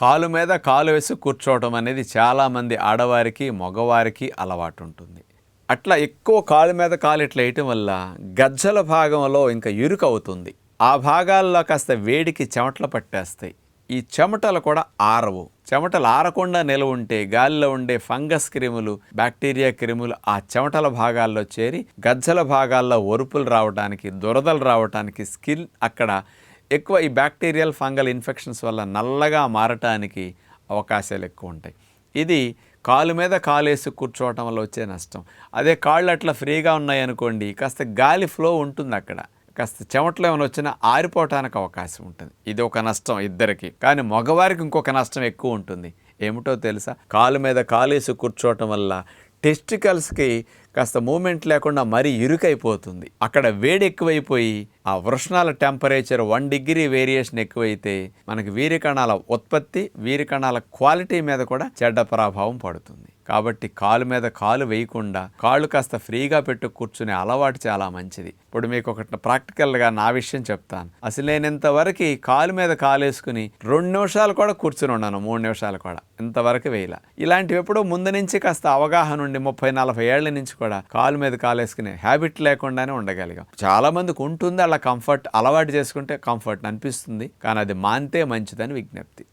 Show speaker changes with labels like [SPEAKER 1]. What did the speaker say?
[SPEAKER 1] కాలు మీద కాలు వేసి కూర్చోవటం అనేది చాలామంది ఆడవారికి మగవారికి అలవాటు ఉంటుంది అట్లా ఎక్కువ కాలు మీద కాలు ఇట్లా వేయటం వల్ల గజ్జల భాగంలో ఇంకా ఇరుకు అవుతుంది. ఆ భాగాల్లో కాస్త వేడికి చెమటలు పట్టేస్తాయి. ఈ చెమటలు కూడా ఆరవు. చెమటలు ఆరకుండా నిలవ ఉంటే గాలిలో ఉండే ఫంగస్ క్రిములు బ్యాక్టీరియా క్రిములు ఆ చెమటల భాగాల్లో చేరి గజ్జల భాగాల్లో ఒరుపులు రావడానికి దురదలు రావడానికి స్కిన్ అక్కడ ఎక్కువ ఈ బ్యాక్టీరియల్ ఫంగల్ ఇన్ఫెక్షన్స్ వల్ల నల్లగా మారటానికి అవకాశాలు ఎక్కువ ఉంటాయి. ఇది కాలు మీద కాలేసి కూర్చోవటం వల్ల వచ్చే నష్టం. అదే కాళ్ళు అట్లా ఫ్రీగా ఉన్నాయనుకోండి కాస్త గాలి ఫ్లో ఉంటుంది అక్కడ. కాస్త చెమటలు ఏమైనా వచ్చినా ఆరిపోవటానికి అవకాశం ఉంటుంది. ఇది ఒక నష్టం ఇద్దరికి. కానీ మగవారికి ఇంకొక నష్టం ఎక్కువ ఉంటుంది. ఏమిటో తెలుసా? కాలు మీద కాలేసి కూర్చోవటం వల్ల టెస్టికల్స్కి కాస్త మూమెంట్ లేకుండా మరీ ఇరుకైపోతుంది. అక్కడ వేడి ఎక్కువైపోయి ఆ వృషణాల టెంపరేచర్ వన్ డిగ్రీ వేరియేషన్ ఎక్కువైతే మనకి వీరికణాల ఉత్పత్తి వీరికణాల క్వాలిటీ మీద కూడా చెడ్డ ప్రభావం పడుతుంది. కాబట్టి కాలు మీద కాలు వేయకుండా కాళ్ళు కాస్త ఫ్రీగా పెట్టు కూర్చునే అలవాటు చాలా మంచిది. ఇప్పుడు మీకు ఒకటి ప్రాక్టికల్గా నా విషయం చెప్తాను. అసలు నేను ఇంతవరకు కాలు మీద కాలు వేసుకుని రెండు నిమిషాలు కూడా కూర్చుని ఉన్నాను మూడు నిమిషాలు కూడా. ఇంతవరకు వేయల. ఇలాంటివి ఎప్పుడో ముందు నుంచి కాస్త అవగాహన ఉండి ముప్పై నలభై ఏళ్ళ నుంచి కూడా కాలు మీద కాలు వేసుకునే హ్యాబిట్ లేకుండానే ఉండగలిగాం. చాలామందికి ఉంటుంది అలా కంఫర్ట్ అలవాటు చేసుకుంటే కంఫర్ట్ అనిపిస్తుంది. కానీ అది మాంతే మంచిదని విజ్ఞప్తి.